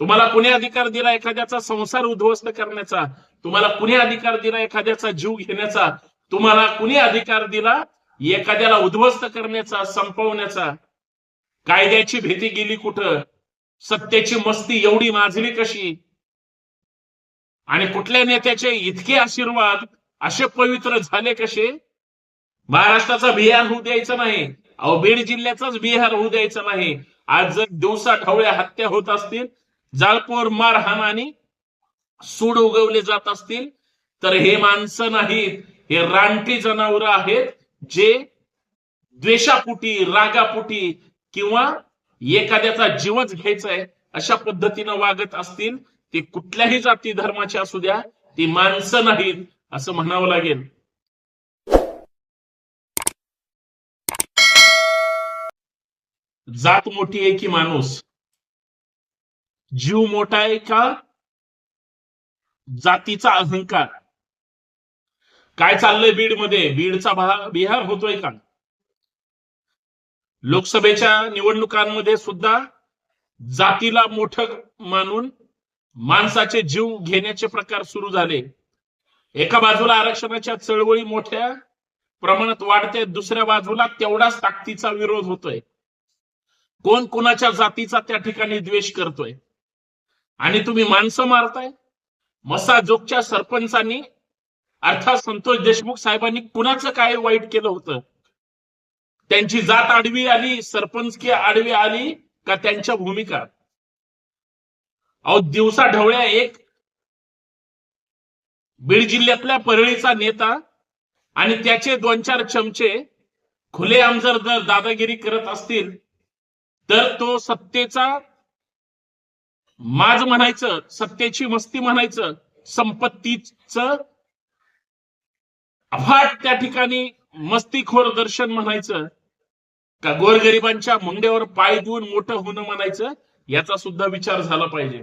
तुम्हाला कुणी अधिकार दिला एखाद्याचा संसार उद्ध्वस्त करण्याचा? तुम्हाला कुणी अधिकार दिला एखाद्याचा जीव घेण्याचा? तुम्हाला कुणी अधिकार दिला एखाद्याला उद्ध्वस्त करण्याचा संपवण्याचा? कायद्याची भीती गेली कुठं? सत्तेची मस्ती एवढी माजली कशी? आणि कुठल्या नेत्याचे इतके आशीर्वाद असे पवित्र झाले कसे? महाराष्ट्राचा बिहार होऊ द्यायचा नाही. अहो बीड जिल्ह्याचाच बिहार होऊ द्यायचा नाही. आज जर दिवसा ढवळ्या हत्या होत असतील जाळपोर मारहाण आणि सूड उगवले जात असतील तर हे माणसं नाहीत हे रानटी जनावर आहेत जे द्वेषापुटी रागापुटी किंवा एखाद्याचा जीवच घ्यायचा आहे अशा पद्धतीनं वागत असतील ते कुठल्याही जाती धर्माचे असू द्या ती माणसं नाहीत असं म्हणावं लागेल. जात मोठी आहे की माणूस? जीव मोठा आहे का? जातीचा अहंकार. काय चाललंय बीडमध्ये बीडचा भाग बिहार होतोय का? लोकसभेच्या निवडणुकांमध्ये सुद्धा जातीला मोठं मानून माणसाचे जीव घेण्याचे प्रकार सुरू झाले. एका बाजूला आरक्षणाच्या चळवळी मोठ्या प्रमाणात वाढते दुसऱ्या बाजूला तेवढाच ताकदीचा विरोध होतोय. कोण कोणाच्या जातीचा त्या ठिकाणी द्वेष करतोय? आणि तुम्ही माणसं मारताय? मसाजोगच्या सरपंचांनी अर्थात संतोष देशमुख साहेबांनी कुणाचं काय वाईट केलं होतं? त्यांची जात आडवी आली सरपंच की आडवी आली का त्यांच्या भूमिका? अहो दिवसा ढवळ्या एक बीड जिल्ह्यातल्या परळीचा नेता आणि त्याचे दोन चार चमचे खुलेआम जर जर दादागिरी करत असतील तर तो सत्तेचा माज म्हणायचं सत्तेची मस्ती म्हणायचं संपत्तीच अफाट त्या ठिकाणी मस्तीखोर दर्शन म्हणायचं का गोरगरिबांच्या मुंड्यावर पाय देऊन मोठं होणं म्हणायचं याचा सुद्धा विचार झाला पाहिजे.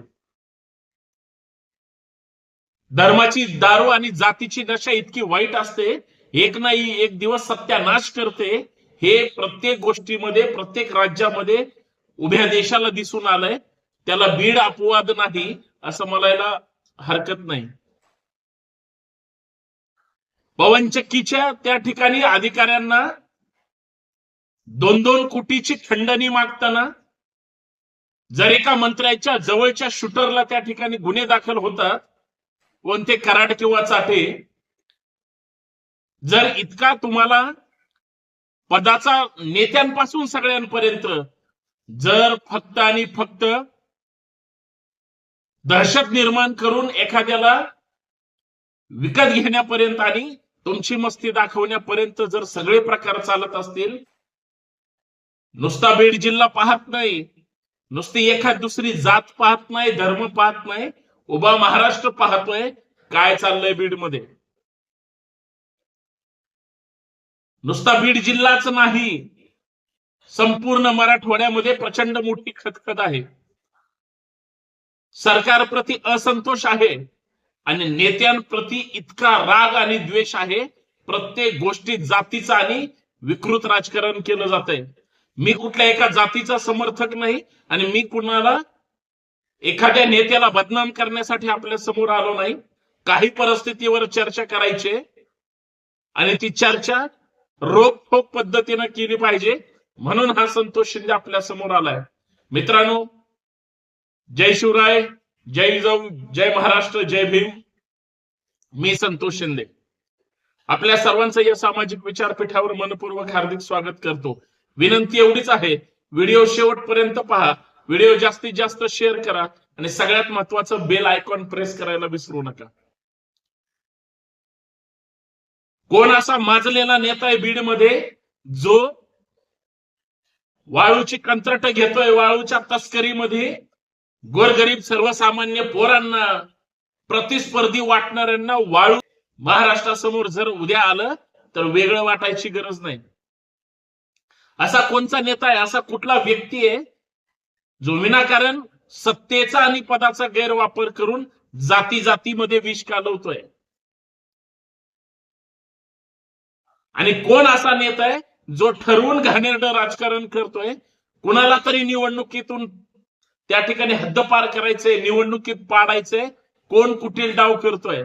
धर्माची दारू आणि जातीची नशा इतकी वाईट असते एक नाही एक दिवस सत्यानाश करते हे प्रत्येक गोष्टीमध्ये प्रत्येक राज्यामध्ये उभ्या देशाला दिसून आलंय. त्याला बीड अपवाद नाही असं म्हणायला हरकत नाही. पवनचक्कीच्या त्या ठिकाणी अधिकाऱ्यांना दोन दोन कोटीची खंडणी मागताना जर एका मंत्र्याच्या जवळच्या शूटरला त्या ठिकाणी गुन्हे दाखल होतात कोणते कराड किंवा चाटे जर इतका तुम्हाला पदाचा नेत्यांपासून सगळ्यांपर्यंत जर फक्त आणि फक्त दहशत निर्माण करून एखाद्याला विकत घेण्यापर्यंत आणि तुमची मस्ती दाखवण्यापर्यंत जर सगळे प्रकार चालत असतील नुसता बीड जिल्हा पाहत नाही नुसती एखाद दुसरी जात पाहत नाही धर्म पाहत नाही उभा महाराष्ट्र पाहतोय काय चाललंय बीडमध्ये नुसता बीड जिल्हाच नाही संपूर्ण मराठवाड्यामध्ये प्रचंड मोठी खतखत आहे. सरकारप्रती असंतोष आहे आणि नेत्यांप्रती इतका राग आणि द्वेष आहे प्रत्येक गोष्टीत जातीचा आणि विकृत राजकारण केलं जात आहे मी कुठल्या एका जातीचा समर्थक नाही आणि मी कुणाला एखाद्या नेत्याला बदनाम करण्यासाठी आपल्यासमोर आलो नाही. काही परिस्थितीवर चर्चा करायची आणि ती चर्चा रोखोक पद्धतीनं केली पाहिजे. म्हणून हा संतोष शिंदे आपल्यासमोर आलाय. मित्रांनो जय शिवराय जय जाऊ जय महाराष्ट्र जय भीम. मी संतोष शिंदे. आपल्या सर्वांचं या सामाजिक विचारपीठावर मनपूर्वक हार्दिक स्वागत करतो. विनंती एवढीच आहे व्हिडिओ शेवटपर्यंत पहा. व्हिडिओ जास्तीत जास्त शेअर करा आणि सगळ्यात महत्वाचं बेल आयकॉन प्रेस करायला विसरू नका. कोण असा माजलेला नेता आहे बीडमध्ये जो वाळूची कंत्राट घेतोय वाळूच्या तस्करीमध्ये गोरगरीब सर्वसामान्य पोरांना प्रतिस्पर्धी वाटणाऱ्यांना वाळू महाराष्ट्रासमोर जर उद्या आलं तर वेगळं वाटायची गरज नाही. असा कोणचा नेता आहे? असा कुठला व्यक्ती आहे जो विनाकारण सत्तेचा आणि पदाचा गैरवापर करून जाती जातीमध्ये विष कालवतोय? आणि कोण असा नेता आहे जो ठरवून घाणेरडं राजकारण करतोय? कुणाला तरी निवडणुकीतून त्या ठिकाणी हद्दपार करायचे निवडणुकीत पाडायचे कोण कुटील डाव करतोय?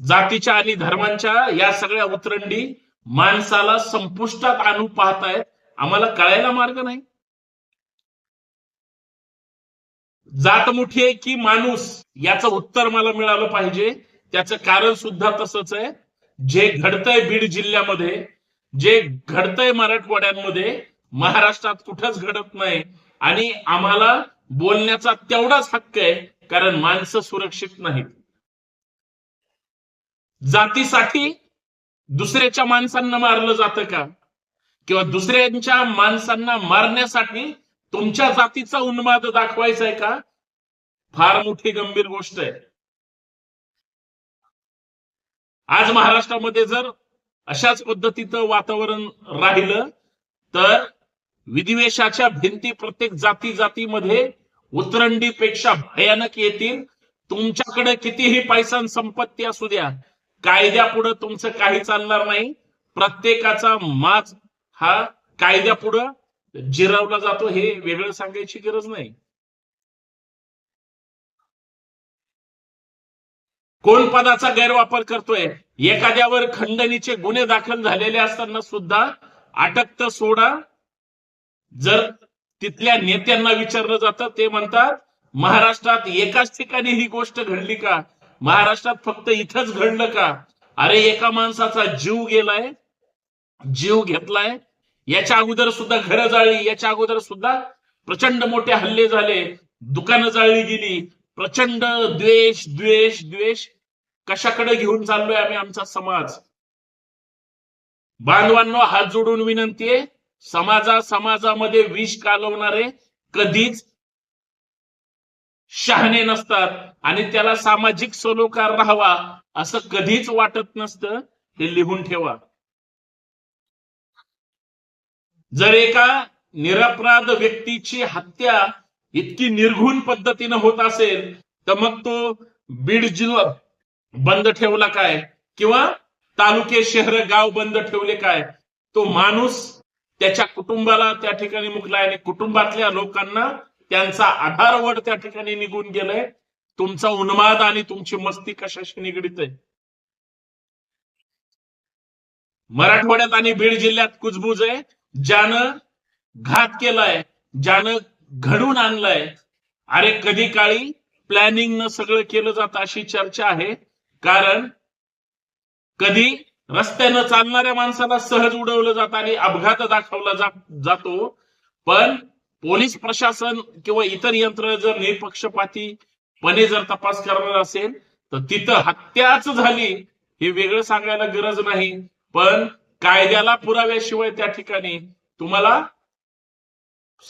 जातीच्या आणि धर्मांच्या या सगळ्या उतरंडी माणसाला संपुष्टात आणू पाहतायत. आम्हाला कळायला मार्ग नाही. जात मोठी आहे की माणूस? याचं उत्तर मला मिळालं पाहिजे. त्याचं कारण सुद्धा तसंच आहे. जे घडतंय बीड जिल्ह्यामध्ये जे घडतंय मराठवाड्यांमध्ये महाराष्ट्रात कुठंच घडत नाही. आणि आम्हाला बोलण्याचा तेवढाच हक्क आहे कारण माणसं सुरक्षित नाहीत. जातीसाठी दुसऱ्याच्या माणसांना मारलं जातं का? किंवा दुसऱ्यांच्या माणसांना मारण्यासाठी तुमच्या जातीचा उन्माद दाखवायचा आहे का? फार मोठी गंभीर गोष्ट आहे. आज महाराष्ट्रामध्ये जर अशाच पद्धतीचं वातावरण राहिलं तर विधिवेशाच्या भिंती प्रत्येक जाती जातीमध्ये उतरंडीपेक्षा भयानक येतील. तुमच्याकडे कितीही पैसा संपत्ती असू द्या कायद्यापुढे तुमचं काही चालणार नाही. प्रत्येकाचा माज हा कायद्यापुढं जिरवला जातो हे वेगळं सांगायची गरज नाही. कोण पदाचा गैरवापर करतोय? एखाद्यावर खंडणीचे गुन्हे दाखल झालेले असताना सुद्धा अटक तर सोडा जर तिथल्या नेत्यांना विचारलं जातं ते म्हणतात महाराष्ट्रात एकाच ठिकाणी ही गोष्ट घडली का? महाराष्ट्रात फक्त इथंच घडलं का? अरे एका माणसाचा जीव गेलाय जीव घेतलाय. याच्या अगोदर सुद्धा घरं जाळली याच्या अगोदर सुद्धा प्रचंड मोठे हल्ले झाले दुकानं जाळली गेली प्रचंड द्वेष द्वेष द्वेष. कशाकडे घेऊन चाललोय आम्ही आमचा समाज? बांधवांना हात जोडून विनंती आहे समाजा समाजामध्ये विष कालवणारे कधीच शहाणे नसतात आणि त्याला सामाजिक सलोकार राहावा असं कधीच वाटत नसतं हे लिहून ठेवा. जर एका निरपराध व्यक्तीची हत्या इतकी निर्घुण पद्धतीनं होत असेल तर मग तो बीड जिल्हा बंद ठेवला काय? किंवा तालुके शहर गाव बंद ठेवले काय? तो माणूस त्याच्या कुटुंबाला त्या ठिकाणी मुकलाय आणि कुटुंबातल्या लोकांना त्यांचा आधारवड त्या ठिकाणी निघून गेलाय. तुमचा उन्माद आणि तुमची मस्ती कशाशी निगडीत आहे? मराठवाड्यात आणि बीड जिल्ह्यात कुजबूज आहे. ज्यानं घात केलाय ज्यानं घडून आणलाय अरे कधी काळी प्लॅनिंग न सगळं केलं जात अशी चर्चा आहे. कारण कधी रस्त्यानं चालणाऱ्या माणसाला सहज उडवलं जातं आणि अपघात दाखवला जा- जातो. पण पोलीस प्रशासन किंवा इतर यंत्र जर निपक्षपातीपणे जर तपास करणार असेल तर तिथं हत्याच झाली हे वेगळं सांगायला गरज नाही. पण कायद्याला पुराव्याशिवाय त्या ठिकाणी तुम्हाला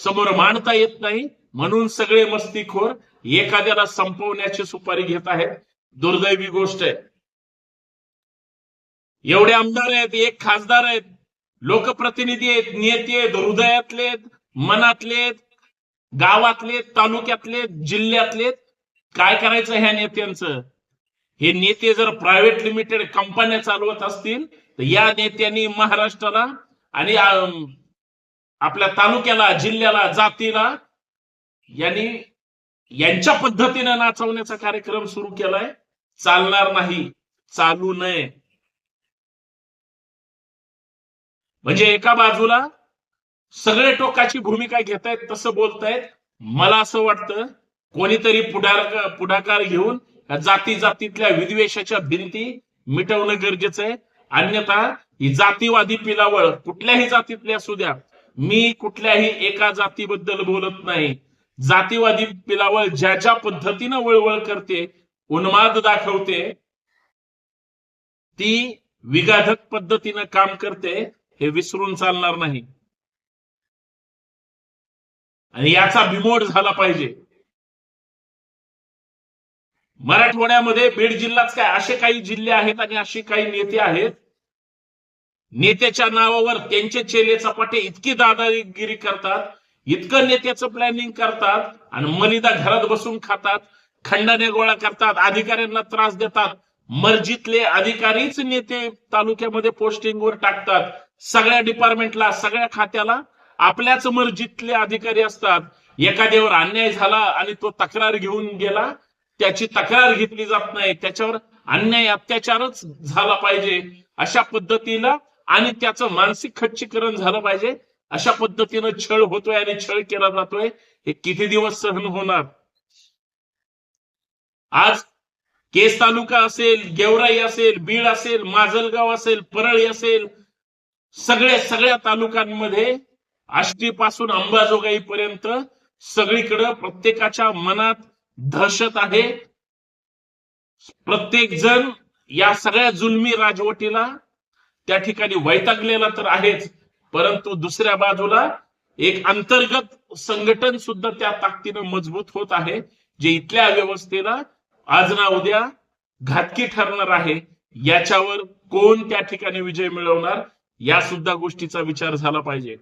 समोर मांडता येत नाही. म्हणून सगळे मस्तीखोर एखाद्याला संपवण्याची सुपारी घेत आहेत. दुर्दैवी गोष्ट आहे. एवढे आमदार आहेत एक खासदार आहेत. लोकप्रतिनिधी आहेत नेते आहेत हृदयातले मनातले गावातले तालुक्यातले जिल्ह्यातले काय करायचं ह्या नेत्यांचं? हे नेते जर प्रायव्हेट लिमिटेड कंपन्या चालवत असतील तर या नेत्यांनी महाराष्ट्राला आणि आपल्या तालुक्याला जिल्ह्याला जातीला यांनी यांच्या पद्धतीने नाचवण्याचा कार्यक्रम सुरू केलाय. चालणार नाही. चालू नये. म्हणजे एका बाजूला सगळे टोकाची भूमिका घेतायत तसं बोलतायत. मला असं वाटतं कोणीतरी पुढार पुढाकार घेऊन या जाती जातीतल्या विद्वेषाच्या भिंती मिटवणं गरजेचं आहे. अन्यथा ही जातीवादी पिलावळ कुठल्याही जातीतली असू द्या मी कुठल्याही एका जातीबद्दल बोलत नाही. जातीवादी पिलावळ ज्या ज्या पद्धतीनं वळवळ करते उन्माद दाखवते ती विगाधक पद्धतीनं काम करते हे विसरून चालणार नाही. आणि याचा बिमोड झाला पाहिजे. मराठवाड्यामध्ये बीड जिल्हाच काय असे काही जिल्हे आहेत आणि असे काही नेते आहेत. नेत्याच्या नावावर त्यांचे चेले चपाटे इतकी दादागिरी करतात इतकं नेत्याचं प्लॅनिंग करतात आणि मलिदा घरात बसून खातात खंडाने गोळा करतात अधिकाऱ्यांना त्रास देतात. मर्जीतले अधिकारीच नेते तालुक्यामध्ये पोस्टिंगवर टाकतात. सगळ्या डिपार्टमेंटला सगळ्या खात्याला आपल्याच मर्जीतले अधिकारी असतात. एखाद्यावर अन्याय झाला आणि तो तक्रार घेऊन गेला त्याची तक्रार घेतली जात नाही. त्याच्यावर अन्याय अत्याचारच झाला पाहिजे अशा पद्धतीला आणि त्याचं मानसिक खच्चीकरण झालं पाहिजे अशा पद्धतीनं छळ होतोय आणि छळ केला जातोय. हे किती दिवस सहन होणार? आज केस तालुका असेल गेवराई असेल बीड असेल माजलगाव असेल परळी असेल सगळ्या सगळ्या तालुक्यांमध्ये आष्टी पासून अंबाजोगाई पर्यंत सगळीकडे प्रत्येकाच्या मनात दहशत आहे. प्रत्येक जण या सगळ्या जुलमी राजवटीला त्या ठिकाणी वैतागलेला तर आहेच परंतु दुसऱ्या बाजूला एक अंतर्गत संघटन सुद्धा त्या ताकदीनं मजबूत होत आहे जे इथल्या व्यवस्थेला आज ना उद्या घातकी ठरणार आहे. याच्यावर कोण त्या ठिकाणी विजय मिळवणार? या सुद्धा गोष्टीचा विचार झाला पाहिजे.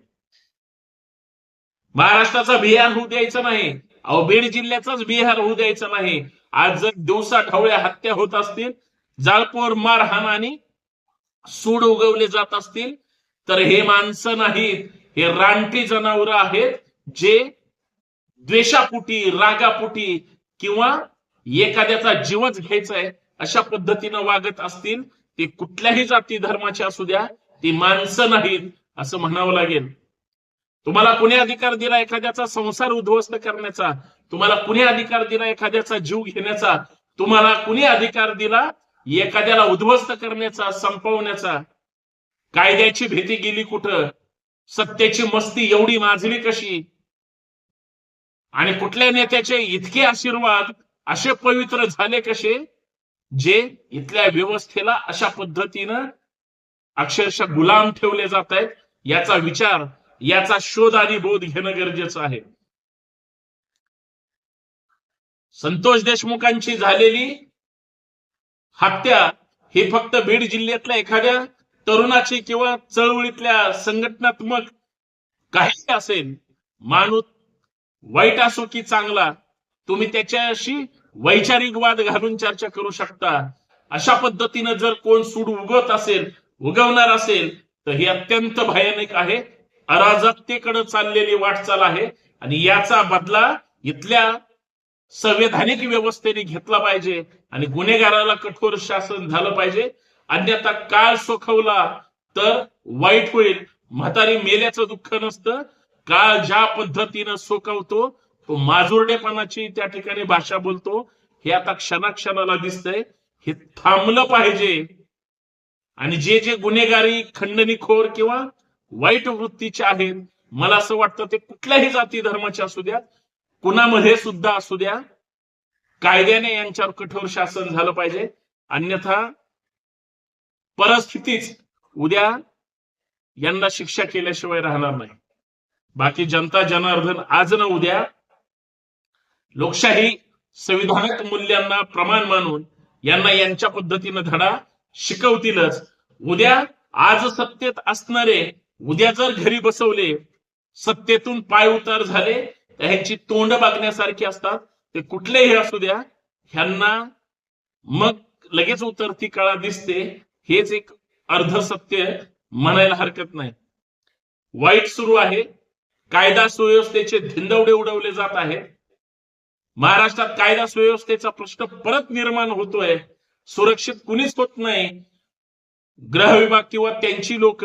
महाराष्ट्राचा बिहार होऊ द्यायचा नाही. अहो बीड जिल्ह्याचाच बिहार होऊ द्यायचा नाही. आज जर दिवसा ढवळ्या हत्या होत असतील जाळपोर मारहाण आणि सूड उगवले जात असतील तर हे माणसं नाहीत. हे रानटी जनावर आहेत जे द्वेषापुटी रागापुटी किंवा एखाद्याचा जीवच घ्यायचा आहे अशा पद्धतीनं वागत असतील ते कुठल्याही जाती धर्माचे असू द्या ती माणसं नाहीत असं म्हणावं लागेल. तुम्हाला कुणी अधिकार दिला एखाद्याचा संसार उद्ध्वस्त करण्याचा? तुम्हाला कुणी अधिकार दिला एखाद्याचा जीव घेण्याचा? तुम्हाला कुणी अधिकार दिला एखाद्याला उद्ध्वस्त करण्याचा संपवण्याचा? कायद्याची भीती गेली कुठं? सत्तेची मस्ती एवढी माजली कशी? आणि कुठल्या नेत्याचे इतके आशीर्वाद असे पवित्र झाले कसे जे इथल्या व्यवस्थेला अशा पद्धतीनं अक्षरशः गुलाम ठेवले जात आहेत याचा विचार याचा शोध आणि बोध घेणं गरजेचं आहे. संतोष देशमुखांची झालेली हत्या ही फक्त बीड जिल्ह्यातल्या एखाद्या तरुणाची किंवा चळवळीतल्या संघटनात्मक काही असेल माणूस वाईट असो की चांगला तुम्ही त्याच्याशी वैचारिक वाद घालून चर्चा करू शकता. अशा पद्धतीनं जर कोण सूड उगवत असेल उगवणार असेल तर ही अत्यंत भयानक आहे. अराजकतेकडे चाललेली वाटचाल आहे. आणि याचा बदला इथल्या संवैधानिक व्यवस्थेने घेतला पाहिजे आणि गुन्हेगाराला कठोर शासन झालं पाहिजे. अन्यथा काळ सोखवला तर वाईट होईल. म्हातारी मेल्याचं दुःख नसतं. काळ ज्या पद्धतीनं सोकवतो तो माजुरडेपणाची त्या ठिकाणी भाषा बोलतो. हे आता क्षणाक्षणाला दिसतंय. हे थांबलं पाहिजे. आणि जे जे गुन्हेगारी खंडणीखोर किंवा वाईट वृत्तीचे आहेत मला असं वाटतं ते कुठल्याही जाती धर्माचे असू द्या कुणामध्ये सुद्धा असू द्या कायद्याने यांच्यावर कठोर शासन झालं पाहिजे. अन्यथा परिस्थितीच उद्या यांना शिक्षा केल्याशिवाय राहणार नाही. बाकी जनता जनार्दन आज न उद्या लोकशाही संविधानिक मूल्यांना प्रमाण मानून यांना यांच्या पद्धतीनं धडा शिकवतीलच. उद्या आज सत्तेत असणारे उद्या जर घरी बसवले सत्तेतून पाय उतार झाले तर ह्यांची तोंड बघण्यासारखी असतात. ते कुठलेही असू द्या ह्यांना मग लगेच उतरती कळा दिसते. हेच एक अर्ध सत्य म्हणायला हरकत नाही. वाईट सुरू आहे. कायदा सुव्यवस्थेचे धिंदवडे उडवले जात आहेत. महाराष्ट्रात कायदा सुव्यवस्थेचा प्रश्न परत निर्माण होतोय. सुरक्षित कुणीच होत नाही. ग्रह विभाग किंवा त्यांची लोक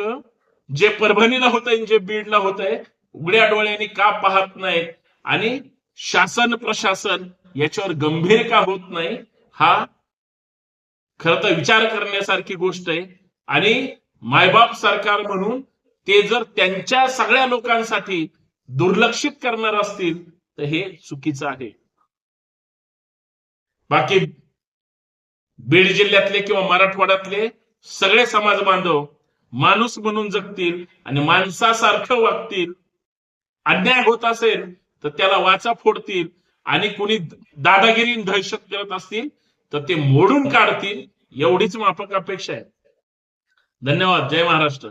जे परभणीला होत आहे जे बीडला होत आहे उघड्या डोळ्यांनी का पाहत नाहीत? आणि शासन प्रशासन याच्यावर गंभीर का होत नाही? हा खर तर विचार करण्यासारखी गोष्ट आहे. आणि मायबाप सरकार म्हणून ते जर त्यांच्या सगळ्या लोकांसाठी दुर्लक्षित करणार असतील तर हे चुकीचं आहे. बाकी बीड जिल्ह्यातले किंवा मराठवाड्यातले सगळे समाज बांधव माणूस म्हणून जगतील आणि माणसासारखं वागतील अन्याय होत असेल तर त्याला वाचा फोडतील आणि कुणी दादागिरी दहशत करत असतील तर ते मोडून काढतील एवढीच माफक अपेक्षा आहे. धन्यवाद. जय महाराष्ट्र.